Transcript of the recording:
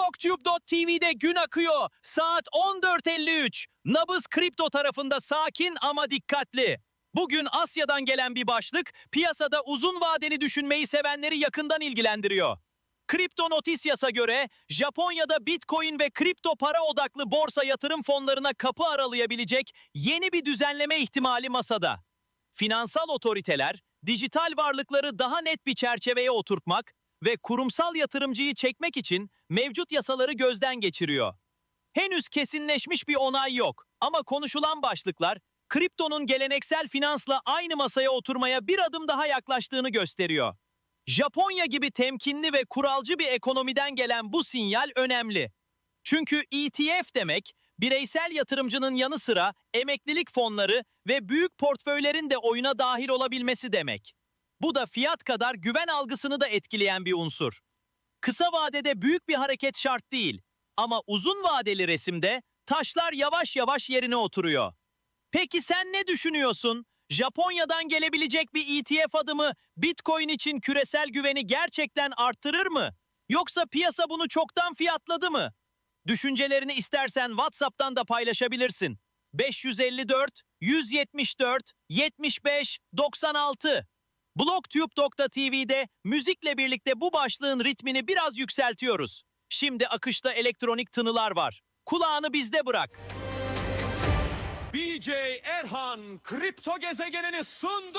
BlockTube.tv'de gün akıyor. Saat 14.53. Nabız kripto tarafında sakin ama dikkatli. Bugün Asya'dan gelen bir başlık piyasada uzun vadeli düşünmeyi sevenleri yakından ilgilendiriyor. Kripto Noticias'a göre Japonya'da Bitcoin ve kripto para odaklı borsa yatırım fonlarına kapı aralayabilecek yeni bir düzenleme ihtimali masada. Finansal otoriteler dijital varlıkları daha net bir çerçeveye oturtmak ve kurumsal yatırımcıyı çekmek için mevcut yasaları gözden geçiriyor. Henüz kesinleşmiş bir onay yok ama konuşulan başlıklar kriptonun geleneksel finansla aynı masaya oturmaya bir adım daha yaklaştığını gösteriyor. Japonya gibi temkinli ve kuralcı bir ekonomiden gelen bu sinyal önemli. Çünkü ETF demek bireysel yatırımcının yanı sıra emeklilik fonları ve büyük portföylerin de oyuna dahil olabilmesi demek. Bu da fiyat kadar güven algısını da etkileyen bir unsur. Kısa vadede büyük bir hareket şart değil ama uzun vadeli resimde taşlar yavaş yavaş yerine oturuyor. Peki sen ne düşünüyorsun? Japonya'dan gelebilecek bir ETF adımı Bitcoin için küresel güveni gerçekten arttırır mı? Yoksa piyasa bunu çoktan fiyatladı mı? Düşüncelerini istersen WhatsApp'tan da paylaşabilirsin. 554 174 75 96 Blogtube.tv'de müzikle birlikte bu başlığın ritmini biraz yükseltiyoruz. Şimdi akışta elektronik tınılar var. Kulağını bizde bırak. BJ Erhan kripto gezegenini sundu.